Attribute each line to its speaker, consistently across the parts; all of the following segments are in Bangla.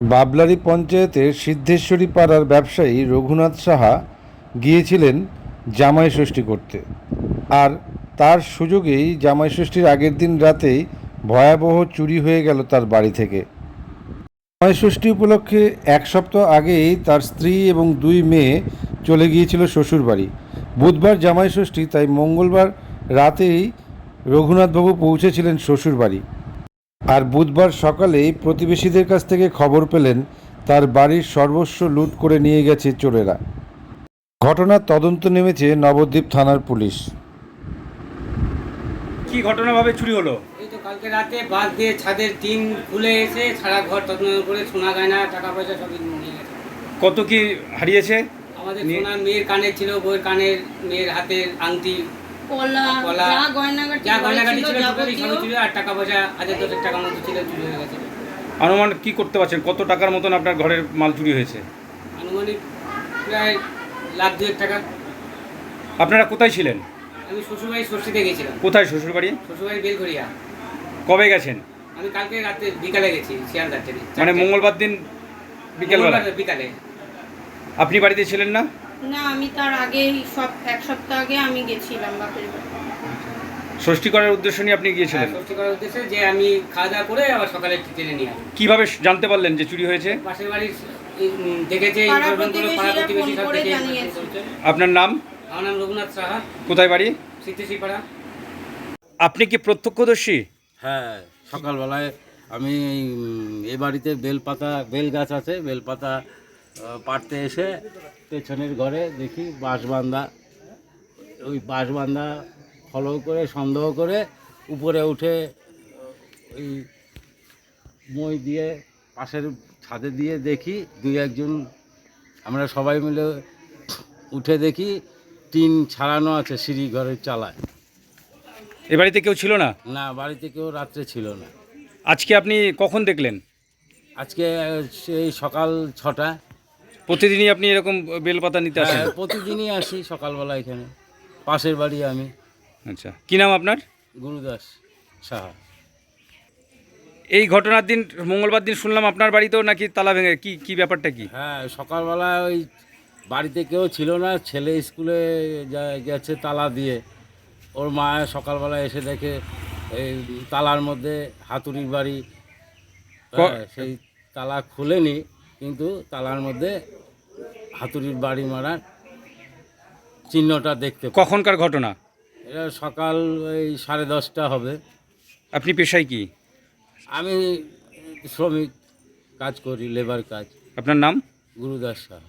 Speaker 1: বাবলারি পঞ্চায়েতের সিদ্ধেশ্বরী পাড়ার ব্যবসায়ী রঘুনাথ সাহা গিয়েছিলেন জামাই ষষ্ঠী করতে। আর তার সুযোগেই জামাই ষষ্ঠীর আগের দিন রাতেই ভয়াবহ চুরি হয়ে গেল তার বাড়ি থেকে। জামাই ষষ্ঠী উপলক্ষে এক সপ্তাহ আগেই তার স্ত্রী এবং দুই মেয়ে চলে গিয়েছিল শ্বশুরবাড়ি বুধবার জামাই ষষ্ঠী, তাই মঙ্গলবার রাতেই রঘুনাথবাবু পৌঁছেছিলেন শ্বশুরবাড়ি আর বুধবার সকালেই প্রতিবেশীদের কাছ থেকে খবর পেলেন তার বাড়ির সর্বস্ব লুট করে নিয়ে গেছে চোরেরা। ঘটনার তদন্ত নেমেছে নবদ্বীপ থানার পুলিশ।
Speaker 2: কি ঘটনাভাবে চুরি হলো?
Speaker 3: এই তো কালকে রাতে বাস দিয়ে ছাদের টিন খুলে এসে সারা ঘর তদন্ত করে সোনা গয়না টাকা পয়সা সবই নিয়ে গেছে।
Speaker 2: কত কি হারিয়েছে?
Speaker 3: আমাদের সোনার মেয়ের কানের ছিল বউয়ের কানের মেয়ের হাতের আংটি।
Speaker 4: কলা
Speaker 3: কলা,
Speaker 4: যা গয়নাগাটি
Speaker 3: যা গয়নাগাটি ছিল
Speaker 4: ছিল,
Speaker 3: সবই ছিল আর টাকা পয়সা হাজার দশেক টাকার মতো ছিল চুরি হয়ে গেছে।
Speaker 2: অনুমান কি করতে পারছেন? কত টাকার মতন আপনার ঘরের মাল চুরি হয়েছে?
Speaker 3: আনুমানিক প্রায় লাখ দুয়েক টাকা।
Speaker 2: আপনারা কোথায় ছিলেন?
Speaker 3: আমি শ্বশুরবাড়ি ষষ্ঠীতে গেছিলাম।
Speaker 2: কোথায় শ্বশুরবাড়ি?
Speaker 3: শ্বশুরবাড়ি বেলঘরিয়া
Speaker 2: কবে গেছেন?
Speaker 3: আমি কালকে রাতে বিকালে গেছি শিয়ালদার ট্রেনে
Speaker 2: মানে মঙ্গলবার দিন বিকেলবেলা?
Speaker 3: বিকালে।
Speaker 2: আপনি বাড়িতে ছিলেন না?
Speaker 4: না আমি তার আগেই সব এক সপ্তাহ আগে আমি গেছিলাম বাপের বাড়ি।
Speaker 2: ষষ্ঠী করার উদ্দেশ্য নিয়ে আপনি গিয়েছিলেন?
Speaker 3: হ্যাঁ, ষষ্ঠী করার উদ্দেশ্যে যে আমি খাওয়া দাওয়া করে আবার সকালে ট্রেনে নিয়ে আসব
Speaker 2: কীভাবে জানতে পারলেন যে চুরি হয়েছে?
Speaker 3: পাশের বাড়ির দেখেছে
Speaker 4: পাড়া
Speaker 3: পাড়া প্রতিবেশী সব দেখে
Speaker 2: আপনার নাম?
Speaker 3: আমার নাম রঘুনাথ সাহা।
Speaker 2: কোথায় বাড়ি?
Speaker 3: সিদ্ধেশী
Speaker 2: আপনি কি প্রত্যক্ষদর্শী?
Speaker 5: হ্যাঁ সকালবেলায় আমি এই, এ বাড়িতে বেলপাতা বেল গাছ আছে বেলপাতা পাড়তে এসে পেছনের ঘরে দেখি বাঁশবান্ধা। ওই বাঁশবান্ধা ফলো করে সন্দেহ করে উপরে উঠে ওই মই দিয়ে পাশের ছাদে দিয়ে দেখি দুই একজন। আমরা সবাই মিলে উঠে দেখি টিন ছাড়ানো আছে সিঁড়ি ঘরের চালায়।
Speaker 2: এ বাড়িতে কেউ ছিল না?
Speaker 5: না বাড়িতে কেউ রাত্রে ছিল না।
Speaker 2: আজকে আপনি কখন দেখলেন?
Speaker 5: আজকে সেই সকাল ছটা।
Speaker 2: প্রতিদিনই আপনি এরকম বেলপাতা নিতে আসেন?
Speaker 5: হ্যাঁ, প্রতিদিনই আসি সকালবেলা এখানে। পাশের বাড়ি আমি।
Speaker 2: আচ্ছা কি নাম আপনার?
Speaker 5: গুরুদাস সাহা।
Speaker 2: এই ঘটনার দিন মঙ্গলবার দিন শুনলাম আপনার বাড়িতেও নাকি তালা ভেঙে কি কি ব্যাপারটা কি?
Speaker 5: হ্যাঁ সকালবেলা ওই বাড়িতে কেউ ছিল না ছেলে স্কুলে যা- গেছে তালা দিয়ে। ওর মা সকালবেলা এসে দেখে এই তালার মধ্যে হাতুড়ির বাড়ি।
Speaker 2: ক-
Speaker 5: হ্যাঁ, সেই তালা খুলেনি। কিন্তু তালার মধ্যে হাতুড়ির বাড়ি মারার চিহ্নটা দেখতে পাই।
Speaker 2: কখনকার ঘটনা?
Speaker 5: এটা সকাল ওই সাড়ে দশটা হবে।
Speaker 2: আপনি পেশায় কি?
Speaker 5: আমি শ্রমিক কাজ করি লেবার কাজ।
Speaker 2: আপনার নাম?
Speaker 5: গুরুদাস সাহা।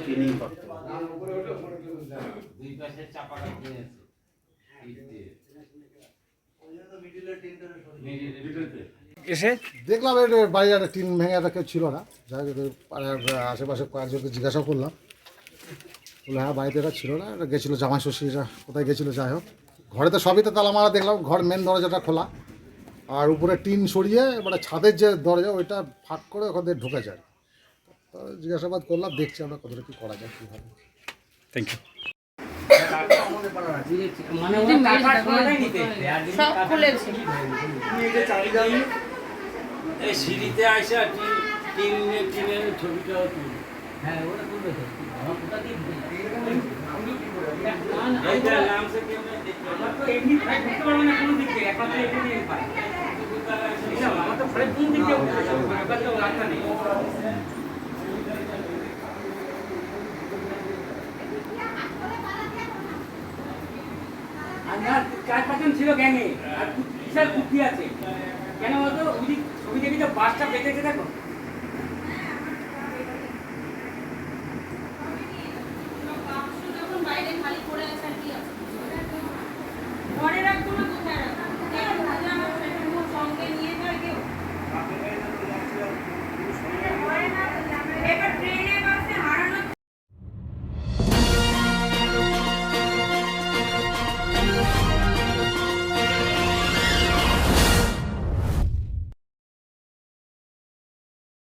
Speaker 6: ট্রেনিং করতে।
Speaker 2: এসে?
Speaker 7: দেখলাম এটা বাড়ির একটা টিন ভেঙে একটা কেউ ছিল না। যাই হোক, পাড়ার আশেপাশে কয়েকজনকে জিজ্ঞাসা করলাম। বলে হ্যাঁ বাড়িতে এটা ছিল না এটা গেছিল জামাই ষষ্ঠীরা কোথায় গেছিল যাই হোক। ঘরে তো সবই তো তালা মারা দেখলাম ঘর মেন দরজাটা খোলা। আর উপরে টিন সরিয়ে মানে ছাদের যে দরজা ওইটা ফাঁক করে ওখান থেকে ঢুকে যায়। তো জিজ্ঞাসাবাদ করলাম দেখছি আমরা কতটা কী করা যায় কীভাবে।
Speaker 2: থ্যাংক ইউ
Speaker 5: সিঁড়িতে আসা টিনের টিনের ছবিটাও তুলি।
Speaker 3: হ্যাঁ, ওরা তুলবে তো। আমার কোথা দিয়ে দিবে?
Speaker 5: এইটা নামছে কেমনে দেখতে
Speaker 3: আমার তো এমনি প্রায় পারব না কোনো দিক দিয়ে, একমাত্র এখান পাই। আমার তো প্রায় কোন দিক দিয়ে উঠতে পারব না, একমাত্র রাস্তা নেই। চার পাঁচজন ছিল গ্যাংয়ে আর বিশাল কুপি আছে। কেন বলতো? ওই ছবি দেখি তো বাসটা বেঁচেছে দেখো।